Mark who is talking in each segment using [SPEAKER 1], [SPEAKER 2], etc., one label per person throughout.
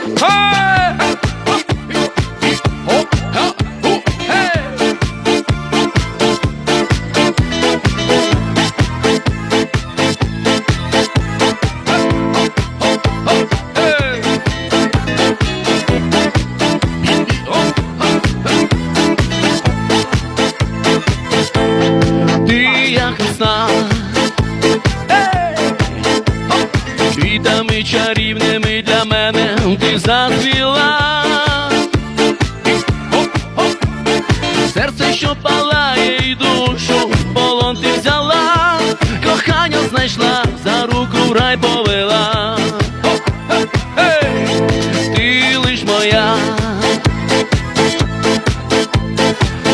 [SPEAKER 1] Hey!
[SPEAKER 2] Руку повела. Ти лиш моя.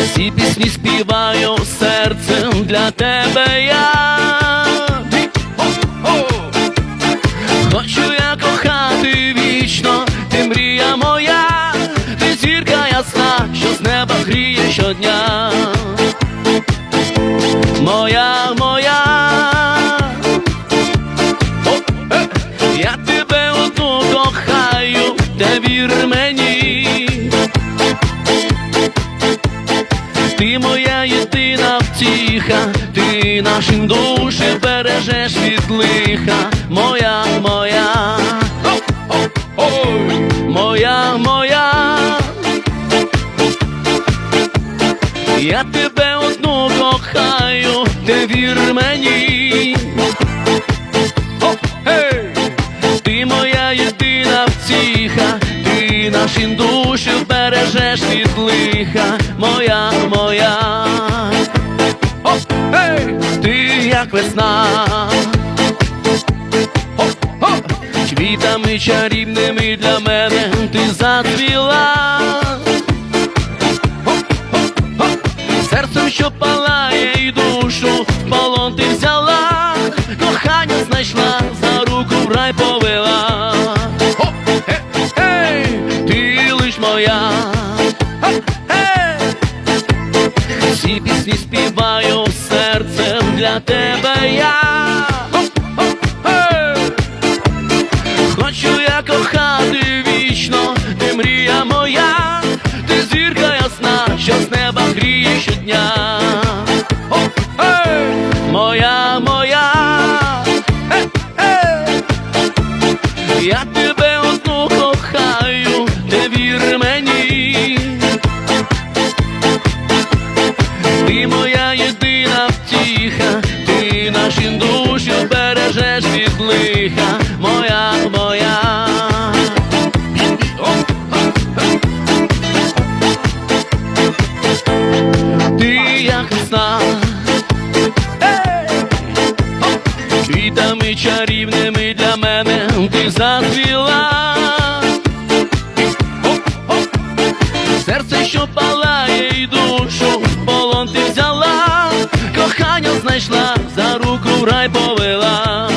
[SPEAKER 2] Всі пісні співаю серцем для тебе я. Хочу я кохати вічно, ти мрія моя, ти зірка ясна, що з неба гріє щодня. Нашим душі бережеш від лиха, моя, моя. Моя, моя, я тебе одну кохаю, ти вір мені, ти моя єдина втіха, ти наші душі бережеш від лиха, моя, моя, як весна, квітами чарівними для мене ти зацвіла. Серцем, що палає і душу в полон ти взяла, кохання знайшла, за руку в рай повела.
[SPEAKER 1] Hey!
[SPEAKER 2] Ти лиш моя,
[SPEAKER 1] Hey!
[SPEAKER 2] всі пісні співаю серцем для тебе я. Зацвіла. Серце, що палає і душу полон ти взяла, кохання знайшла, за руку в рай повела.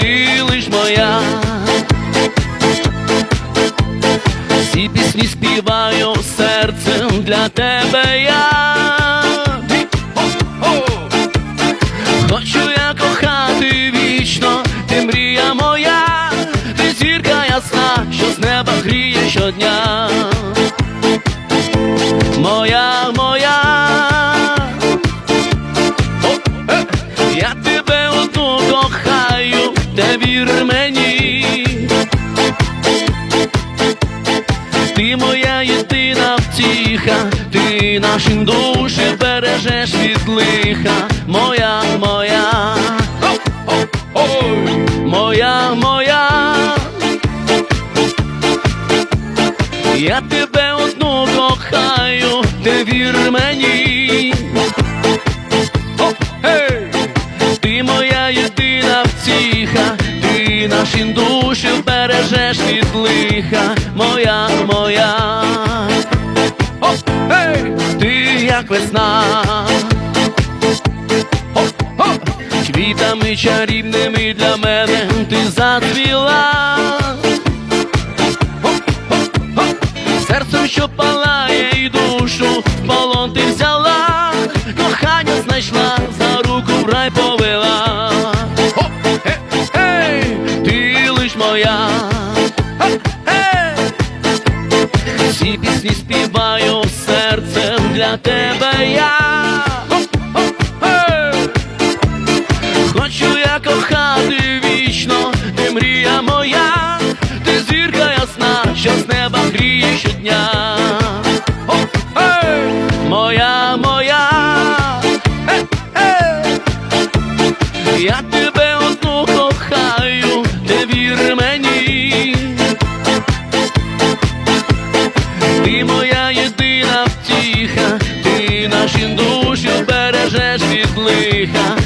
[SPEAKER 2] Ти лиш моя, всі пісні співаю серцем для тебе я. Гріє щодня. Моя, моя, я тебе одну кохаю, те вір мені. Ти моя єдина втіха, ти нашим душі бережеш від лиха, моя, моя, моя, моя. Я тебе одну кохаю, ти вір мені.
[SPEAKER 1] Hey!
[SPEAKER 2] Ти моя єдина втіха, ти наші душі бережеш від лиха, моя, моя,
[SPEAKER 1] Hey!
[SPEAKER 2] ти як весна, квітами чарівними для мене ти зацвіла. Що палає і душу полон ти взяла, кохання знайшла, за руку в рай повела.
[SPEAKER 1] Hey! Hey!
[SPEAKER 2] Ти лиш моя. Всі пісні співаю серцем для тебе я. ти моя єдина втіха, ти наші душу бережеш від лиха.